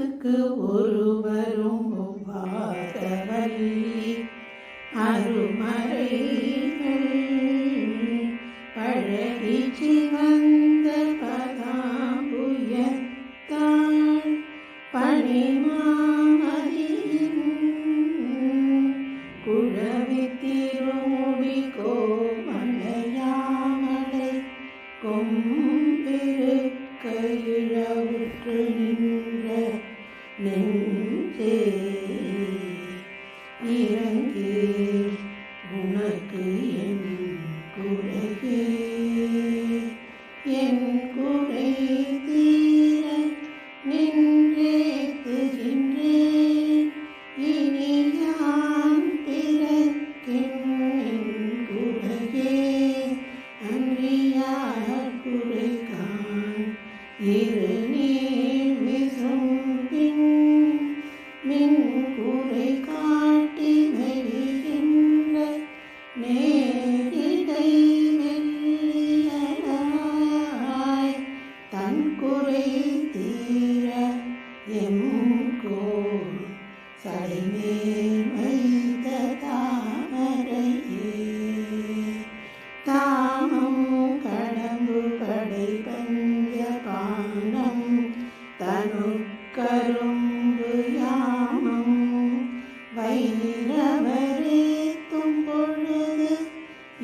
அருளுக்கு ஒருவரும் ஒவ்வாதவல்லி அருமறைகள் பழகி சிவந்த பதாம்புயத்தான் பணி நெஞ்சே இறங்கே உனக்கு என் என் குறை தீ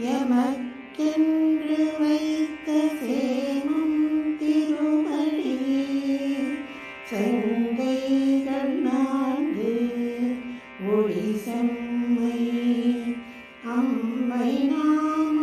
எமக்கென்று வைத்த சேமம் திருமடி செங்கைகள் நான்கு ஒளி செம்மை அம்மை நாம்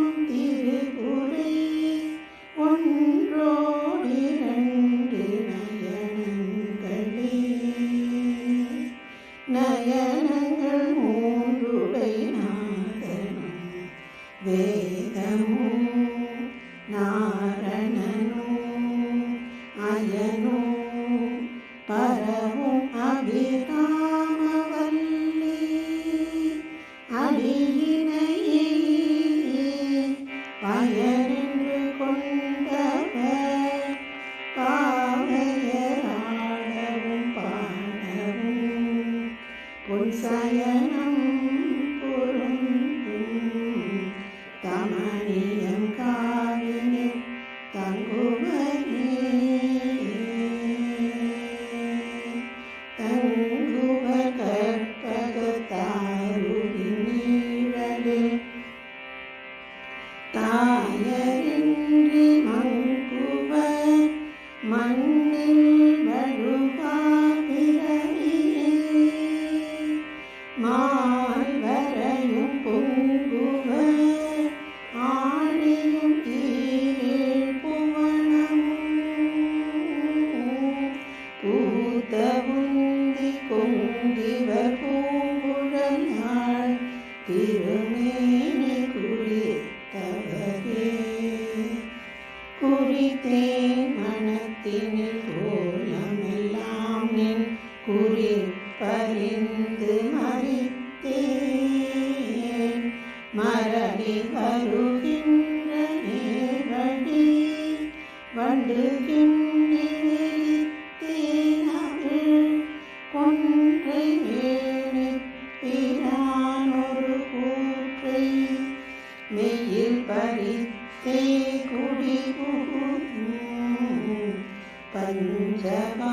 தமணியம் காவினி தங்குவனே மகிழ்ந்து மறித்தேன். மரணி வருகின்ற நேரடி வண்டுகின்றேன் அவள். கொன்றை ஏனிப்பினானொரு கூற்றை மெயில் பறித்தே குடி பஞ்சபா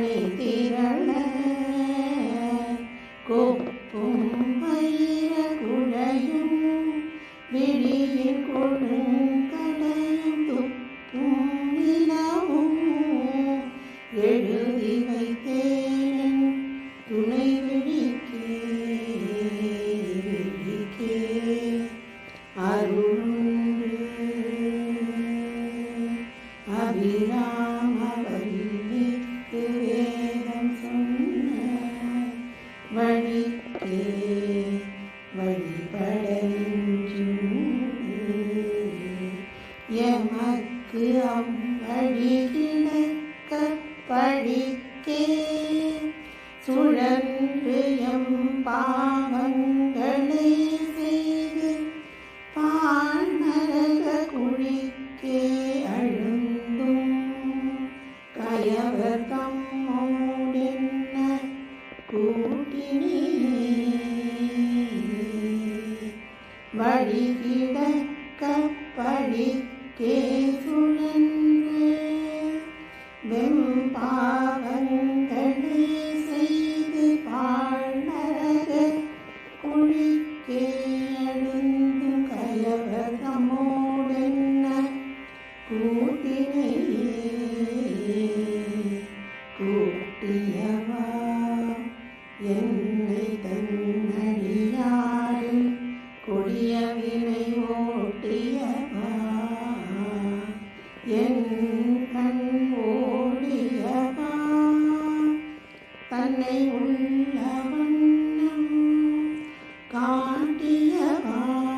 மணி திரள கொப்பும் மயிர குழையும் விழியில் கொழும் கடையும் துப்பும் நிலவும் எழுதி வைத்தேன். துணை விழிக்கே விழிக்கே அருள் அபிரா எமக்கு அவ்வழி கிடக்க படிக்கே சுழன்று எம் பாவங்கள் படிக்கே சுழன்று வெம்பாவங்களை செய்து பாழ்நரக குழிக்கே அழுந்து கயவர் தம்மோடென்ன கூட்டினை கூட்டியவா என்னை தன்னடியாறு கொடிய காட்டியவா கண்ட